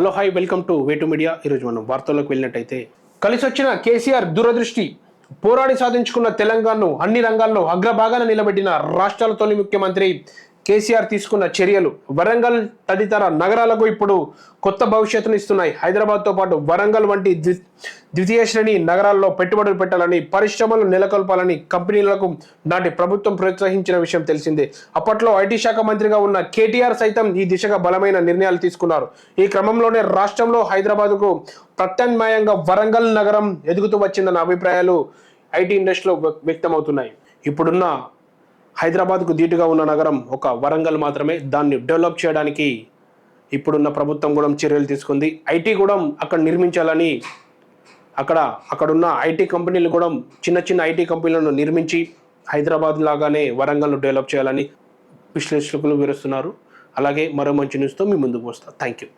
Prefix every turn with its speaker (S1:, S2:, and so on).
S1: Hello hi welcome to Vetu media. ఈరోజు మనం వార్తల్లోకి వెళ్ళినట్టయితే కలిసి వచ్చిన కేసీఆర్ దూరదృష్టి పోరాడి సాధించుకున్న తెలంగాణను అన్ని రంగాల్లో అగ్రభాగాన నిలబెట్టిన రాష్ట్రాల తొలి ముఖ్యమంత్రి కేసీఆర్ తీసుకున్న చర్యలు వరంగల్ తదితర నగరాలకు ఇప్పుడు కొత్త భవిష్యత్తును ఇస్తున్నాయి. హైదరాబాద్తో పాటు వరంగల్ వంటి ద్వితీయ శ్రేణి నగరాల్లో పెట్టుబడులు పెట్టాలని పరిశ్రమలు నెలకొల్పాలని కంపెనీలకు నాటి ప్రభుత్వం ప్రోత్సహించిన విషయం తెలిసిందే. అప్పట్లో ఐటీ శాఖ మంత్రిగా ఉన్న కేటీఆర్ సైతం ఈ దిశగా బలమైన నిర్ణయాలు తీసుకున్నారు. ఈ క్రమంలోనే రాష్ట్రంలో హైదరాబాద్కు ప్రత్యామ్నాయంగా వరంగల్ నగరం ఎదుగుతూ వచ్చిందన్న అభిప్రాయాలు ఐటీ ఇండస్ట్రీలో వ్యక్తమవుతున్నాయి. ఇప్పుడున్న హైదరాబాద్కు ధీటుగా ఉన్న నగరం ఒక వరంగల్ మాత్రమే. దాన్ని డెవలప్ చేయడానికి ఇప్పుడున్న ప్రభుత్వం కూడా చర్యలు తీసుకుంది. ఐటీ కూడా అక్కడ నిర్మించాలని అక్కడ అక్కడున్న ఐటీ కంపెనీలు కూడా చిన్న చిన్న ఐటీ కంపెనీలను నిర్మించి హైదరాబాద్ లాగానే వరంగల్ను డెవలప్ చేయాలని విశ్లేషకులు వివరిస్తున్నారు. అలాగే మరో మంచి న్యూస్తో మీ ముందుకు వస్తాను థ్యాంక్ యూ